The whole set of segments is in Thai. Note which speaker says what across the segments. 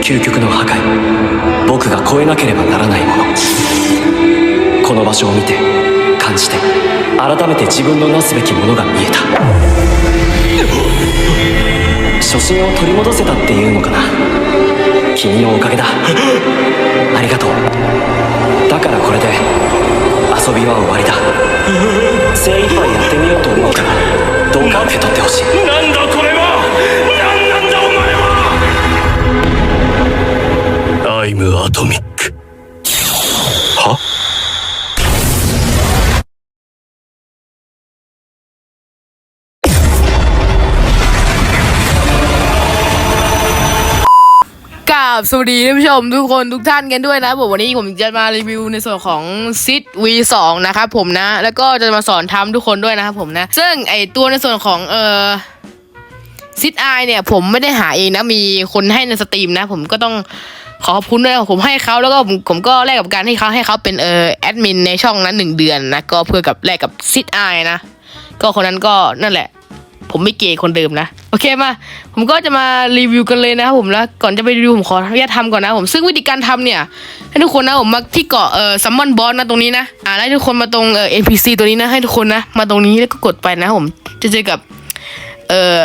Speaker 1: 究極の破壊。僕が超えなければならないもの。この場所を見て感じて改めて自分のなすべきものが見えた。初心を取り戻せたっていうのかな。君のおかげだ。ありがとう。だからこれで遊びは終わりだ。精一杯やってみようと思うからどうか受け取ってほしい。
Speaker 2: アイムアトミックは
Speaker 3: กราบสวัสดีท่านผู้ชมทุกคนทุกท่านกันด้วยนะผมวันนี้ผมจะมารีวิวในส่วนของซิด V2 นะครับผมนะ แล้วก็จะมาสอนทำทุกคนด้วยนะครับผมนะ ซึ่งไอตัวในส่วนของเออซิดไอเนี่ย ผมไม่ได้หาเองนะ มีคนให้ในสตรีมนะ ผมก็ต้อง ขอบคุณด้วยผมให้เขาแล้วก็ผมผมก็แลกกับการที่เขาให้เขาเป็นเออแอดมินในช่องนั้นหนึ่งเดือนนะก็เพื่อกับแลกกับซิดไอนะก็คนนั้นก็นั่นแหละ ผมไม่เกย์คนเดิมนะโอเคมา ผมก็จะมารีวิวกันเลยนะครับผมแล้วก่อนจะไปรีวิวผมขออนุญาตทำก่อนนะผมซึ่งวิธีการทำเนี่ยให้ทุกคนนะผมมาที่เกาะเอ่อซัมมอนบอสนะตรงนี้นะอ่าแล้วให้ทุกคนมาตรงเอ่อ NPC ตัวนี้นะให้ทุกคนนะมาตรงนี้แล้วก็กดไปนะผมจะเจอกับเอ่อ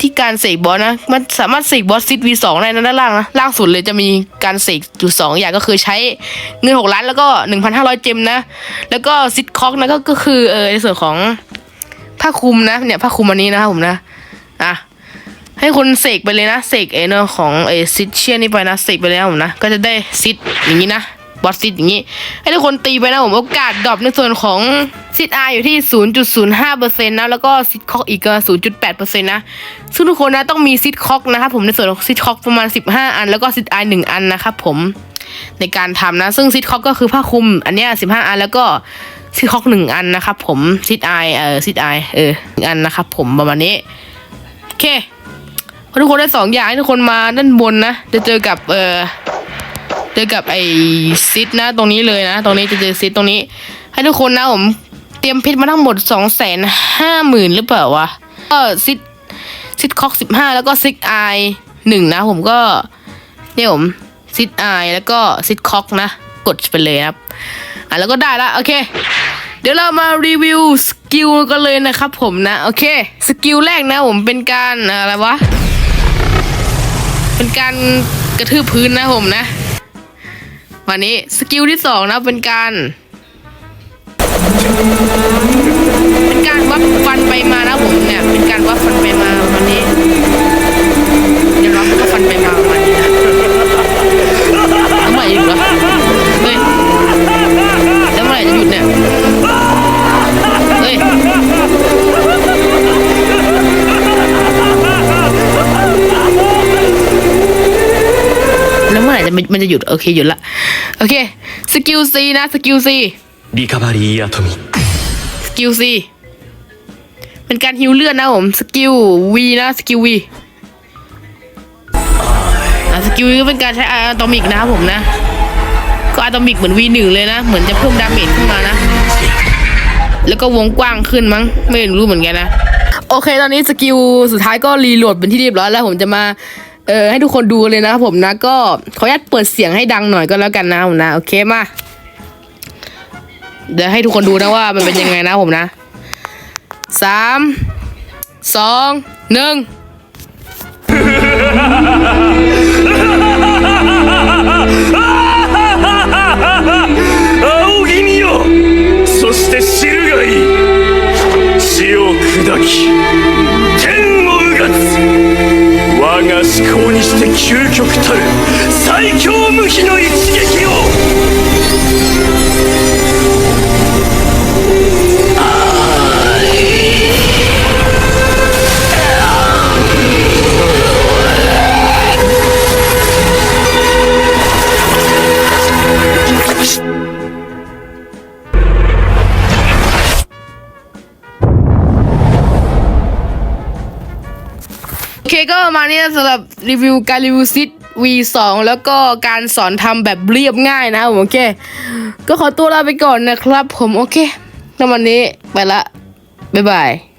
Speaker 3: ที่การเสกบอสนะ มันสามารถเสกบอสซิด V2 ได้นะด้านล่างนะล่างสุดเลยจะมีการเสกอยู่สองอย่างก็คือใช้เงินหกล้านแล้วก็หนึ่งพันห้าร้อยเจมนะ แล้วก็ซิดคอกนะก็ก็คือเออในส่วนของผ้าคลุมนะเนี่ยผ้าคลุมอันนี้นะครับผมนะอะให้คนเสกไปเลยนะเสกเอเนอร์ของเอซิดเชียนี่ไปนะเสกไปเลยนะผมนะก็จะได้ซิดอย่างนี้นะ บอสซิดอย่างนี้ ให้ทุกคนตีไปนะผมโอกาสดรอปในส่วนของซิดอาอยู่ที่ 0.05%นะแล้วก็ซิดคอกอีกก็0.8%นะซึ่งทุกคนนะต้องมีซิดคอกนะครับผมในส่วนของซิดคอกประมาณ 15 อัน แล้วก็ซิดไอหนึ่งอันนะครับผมในการทำนะ ซึ่งซิดคอกก็คือผ้าคลุมอันเนี้ย15 อันแล้วก็ซิดคอกหนึ่งอันนะครับผมซิดไอเออซิดไอเออหนึ่งอันนะครับผมประมาณนี้โอเคทุกคนได้สองอย่างให้ทุกคนมาด้านบนนะ จะเจอกับเออ เจอกับไอซิดนะตรงนี้เลยนะ ตรงนี้จะเจอซิดตรงนี้ ให้ทุกคนนะผมเตรียมเพชรมาทั้งหมดสองแสนห้าหมื่นหรือเปล่าวะก็ซิดซิดคอกสิบห้าแล้วก็ซิดไอหนึ่งนะผมก็เนี่ยผมซิดไอแล้วก็ซิดคอกนะ กดไปเลยครับอะแล้วก็ได้ละโอเค เดี๋ยวเรามารีวิวสกิลกันเลยนะครับผมนะโอเคสกิลแรกนะผมเป็นการอะไรวะ เป็นการกระทืบพื้นนะผมนะ วันนี้สกิลที่สองนะเป็นการเป็นการวัดฟันไปมานะผมเนี่ยเป็น มันจะหยุด โอเค หยุดละ โอเค สกิลซีนะ สกิลซี
Speaker 1: รีคาบารีอะโทมิ
Speaker 3: สกิลซีเป็นการฮิวเลือดนะผม สกิลวีนะ สกิลวีสกิลวีก็เป็นการใช้อะตอมิกนะผมนะ ก็อะตอมิกเหมือนวีหนึ่งเลยนะ เหมือนจะเพิ่มดาเมจขึ้นมานะ แล้วก็วงกว้างขึ้นมั้ง ไม่รู้เหมือนกันนะ โอเค ตอนนี้สกิลสุดท้ายก็รีโหลดเป็นที่เรียบร้อยแล้วผมจะมา เออให้ทุกคนดูเลยนะครับผมนะ ก็ขออนุญาตเปิดเสียงให้ดังหน่อยก็แล้วกันนะผมนะ โอเคมา เดี๋ยวให้ทุกคนดูนะว่ามันเป็นยังไงนะผมนะ สาม สอง หนึ่ง
Speaker 2: 仰ぎ見よそして知るがいい地を砕き 究極たる最強無比の一
Speaker 3: ก็มาเนี่ยสำหรับรีวิวการรีวิวซิต V2 แล้วก็การสอนทำแบบเรียบง่ายนะผมโอเค ก็ขอตัวลาไปก่อนนะครับผมโอเคแล้ววันนี้ไปละ บ๊ายบาย